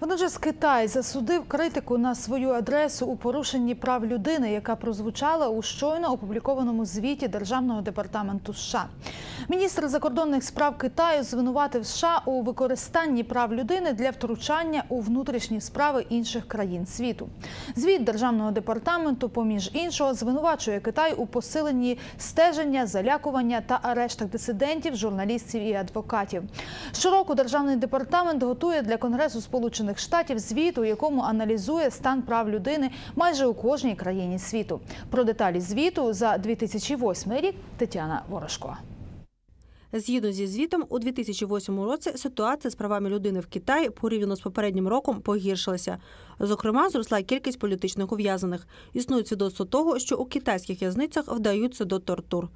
Водночас Китай засудив критику на свою адресу у порушенні прав людини, яка прозвучала у щойно опублікованому звіті Державного департаменту США. Міністр закордонних справ Китаю звинуватив США у використанні прав людини для втручання у внутрішні справи інших країн світу. Звіт Державного департаменту, поміж іншого, звинувачує Китай у посиленні стеження, залякування та арештах дисидентів, журналістів і адвокатів. Щороку державний департамент готує для Конгресу Сполучених Штатів звіт, у якому аналізує стан прав людини майже у кожній країні світу. Про деталі звіту за 2008 рік Тетяна Ворожко. Згідно зі звітом, у 2008 році ситуація з правами людини в Китаї порівняно з попереднім роком погіршилася. Зокрема, зросла кількість політичних ув'язаних. Існують свідоцтво того, що у китайських в'язницях вдаються до тортур.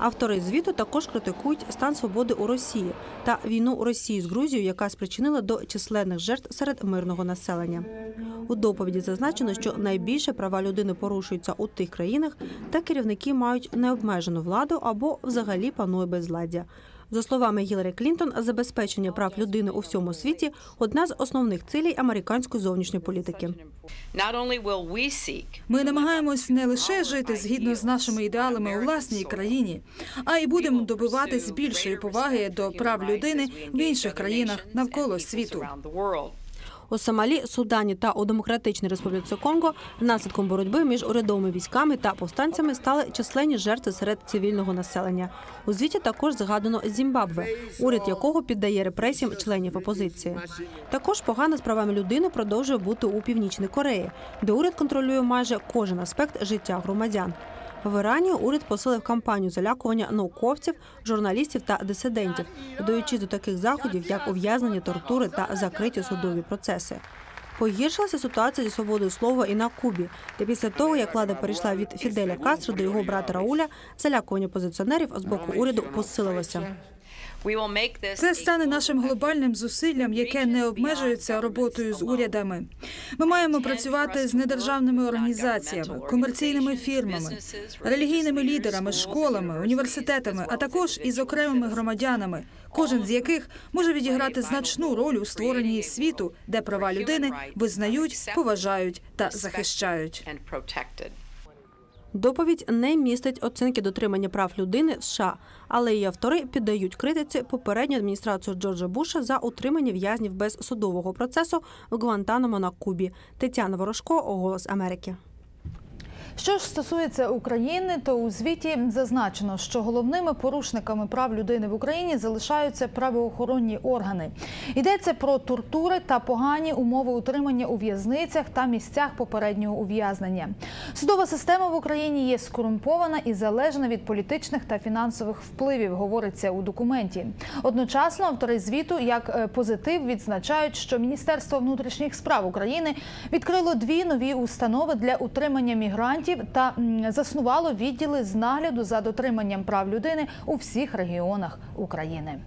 Автори звіту також критикують стан свободи у Росії та війну Росії з Грузією, яка спричинила до численних жертв серед мирного населення. У доповіді зазначено, що найбільше права людини порушуються у тих країнах, де керівники мають необмежену владу або взагалі панує безладдя. За словами Гіларі Клінтон, забезпечення прав людини у всьому світі одна з основних цілей американської зовнішньої політики. Ми намагаємось не лише жити згідно з нашими ідеалами у власній країні, а й будемо добиватись більшої поваги до прав людини в інших країнах навколо світу. У Сомалі, Судані та у Демократичній Республіці Конго наслідком боротьби між урядовими військами та повстанцями стали численні жертви серед цивільного населення. У звіті також згадано Зімбабве, уряд якого піддає репресіям членів опозиції. Також погано з правами людини продовжує бути у північній Кореї, де уряд контролює майже кожен аспект життя громадян. В Ірані уряд посилив кампанію залякування науковців, журналістів та дисидентів, додаючи до таких заходів, як ув'язнення, тортури та закриті судові процеси. Погіршилася ситуація зі свободою слова і на Кубі, де після того, як влада перейшла від Фіделя Кастро до його брата Рауля, залякування позиціонерів з боку уряду посилилося. Це стане нашим глобальним зусиллям, яке не обмежується роботою з урядами. Ми маємо працювати з недержавними організаціями, комерційними фірмами, релігійними лідерами, школами, університетами, а також із окремими громадянами, кожен з яких може відіграти значну роль у створенні світу, де права людини визнають, поважають та захищають. Доповідь не містить оцінки дотримання прав людини США, але її автори піддають критиці попередню адміністрацію Джорджа Буша за утримання в'язнів без судового процесу в Гуантанамо на Кубі. Тетяна Ворожко, Голос Америки. Що ж стосується України, то у звіті зазначено, що головними порушниками прав людини в Україні залишаються правоохоронні органи. Йдеться про тортури та погані умови утримання у в'язницях та місцях попереднього ув'язнення. Судова система в Україні є скорумпована і залежна від політичних та фінансових впливів, говориться у документі. Одночасно автори звіту як е, позитив відзначають, що Міністерство внутрішніх справ України відкрило дві нові установи для утримання мігрантів та заснувало відділи з нагляду за дотриманням прав людини у всіх регіонах України.